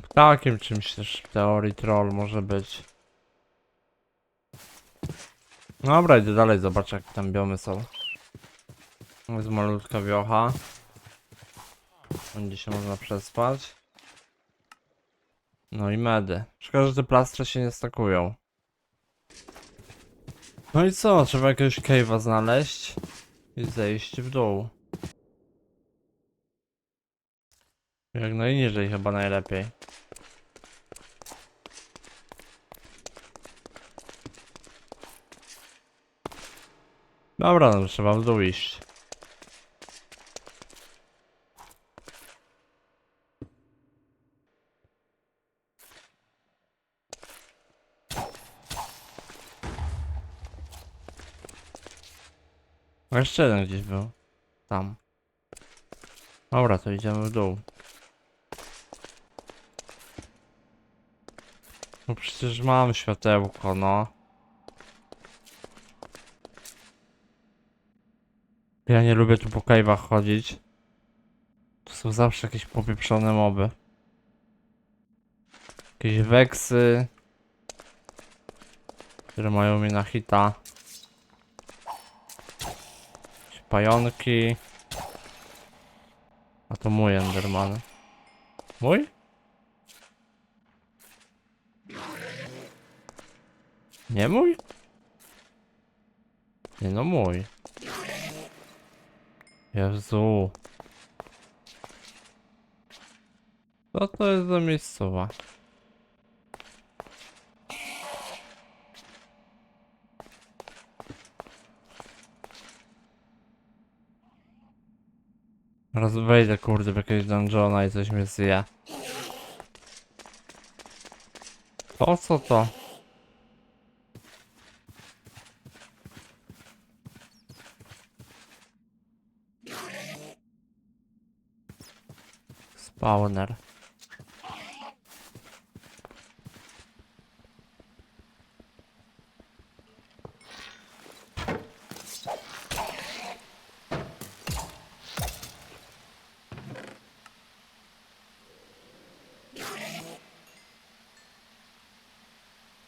Takim czymś też w teorii troll może być. Dobra, idę dalej, zobaczę jak tam biomy są. Jest malutka wiocha. Będzie się można przespać. No i medy. Szkoda, że te plastre się nie stakują. No i co? Trzeba jakiegoś cave'a znaleźć i zejść w dół. Jak najniżej chyba najlepiej. Dobra, no trzeba w dół iść. Jeszcze jeden gdzieś był. Tam. Dobra, to idziemy w dół. No przecież mam światełko, no. Ja nie lubię tu po cave'ach chodzić. To są zawsze jakieś popieprzone moby. Jakieś weksy. Które mają mnie na hita. Jakieś pająki. A to mój Enderman. Mój? Nie mój? Nie no mój. Jezu. Co to jest za miejscowa? Raz wejdę kurde w jakiegoś dungeona i coś mnie zje. Po co to? Spawner.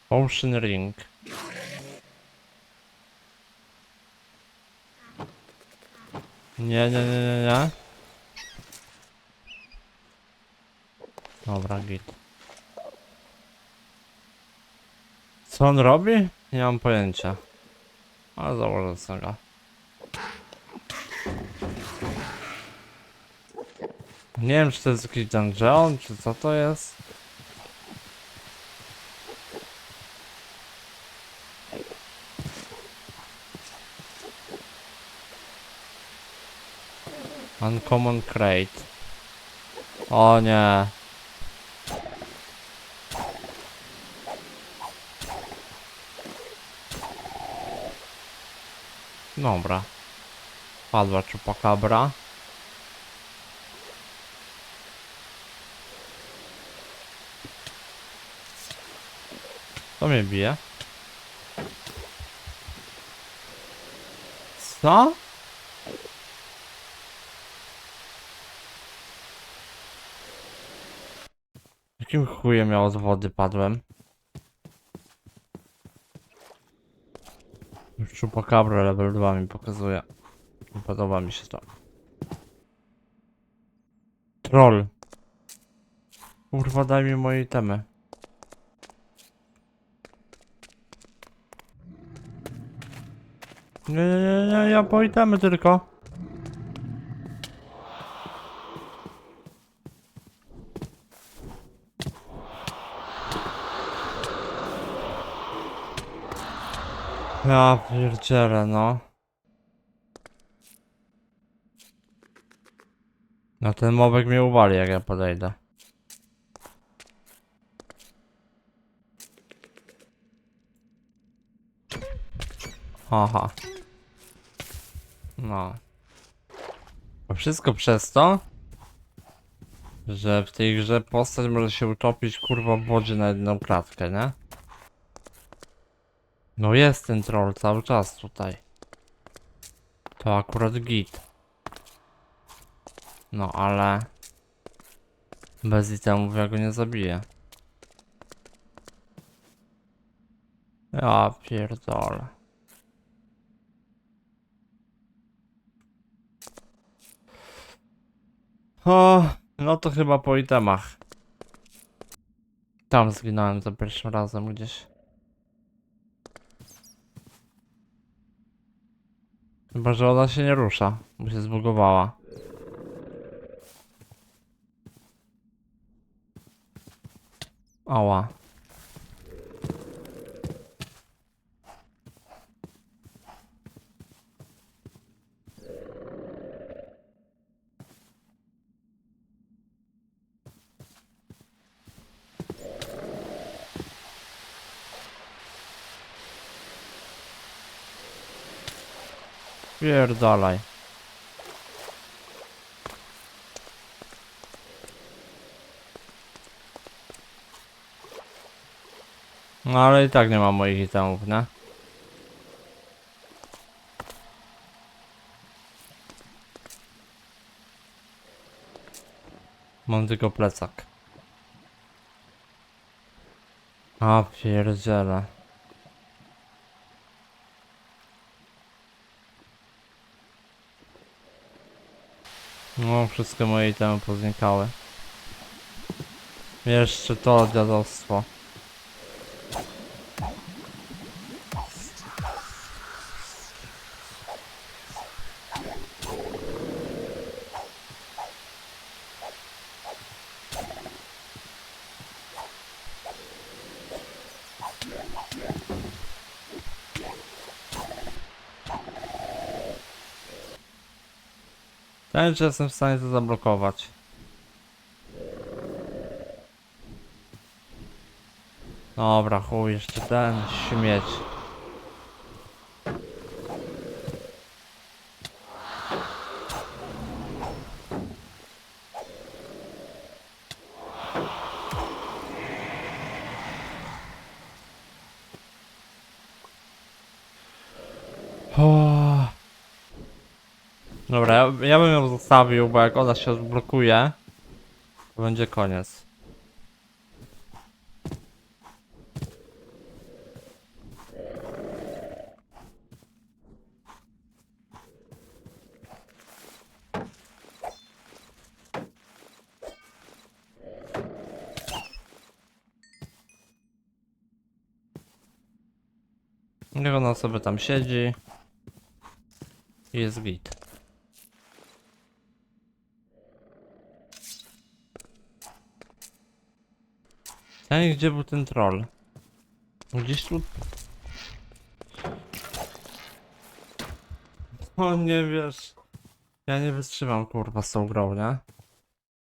Ocean Ring. Nie, nie, nie, nie, nie. Dobra, git. Co on robi? Nie mam pojęcia. Ale założę sobie. Nie wiem, czy to jest jakiś dungeon, czy co to jest. Uncommon crate. O nie. Dobra. Padła czupakabra. To mnie bije. Co? Jakim chujem ja od wody padłem? Chupacabra level 2 mi pokazuje. Podoba mi się to. Troll. Kurwa, daj mi moje itemy. Nie, nie, nie, nie, ja po itemy tylko. Ja pierdzielę, no. No ten mobek mnie uwali, jak ja podejdę. Aha. No. To wszystko przez to, że w tej grze postać może się utopić kurwa w wodzie na jedną klatkę, nie? No jest ten troll cały czas tutaj. To akurat git. No ale... Bez itemów ja go nie zabiję. Ja pierdolę. O, no to chyba po itemach. Tam zginąłem za pierwszym razem gdzieś. Chyba, że ona się nie rusza, bo się zbugowała. Ała. Pierdalaj. No ale i tak nie ma moich itemów, nie? Mam tylko plecak. A pierdziele. No, wszystkie moje itemy poznikały. Jeszcze to dziadostwo. Ten, że jestem w stanie to zablokować. Dobra, chuj, jeszcze ten śmieć. Dobra, ja, bym ją zostawił, bo jak ona się odblokuje, to będzie koniec. Niech ona sobie tam siedzi. Jest git. Ja nie gdzie był ten troll? Gdzieś tu... O nie wiesz. Ja nie wytrzymam kurwa z tą grą, nie?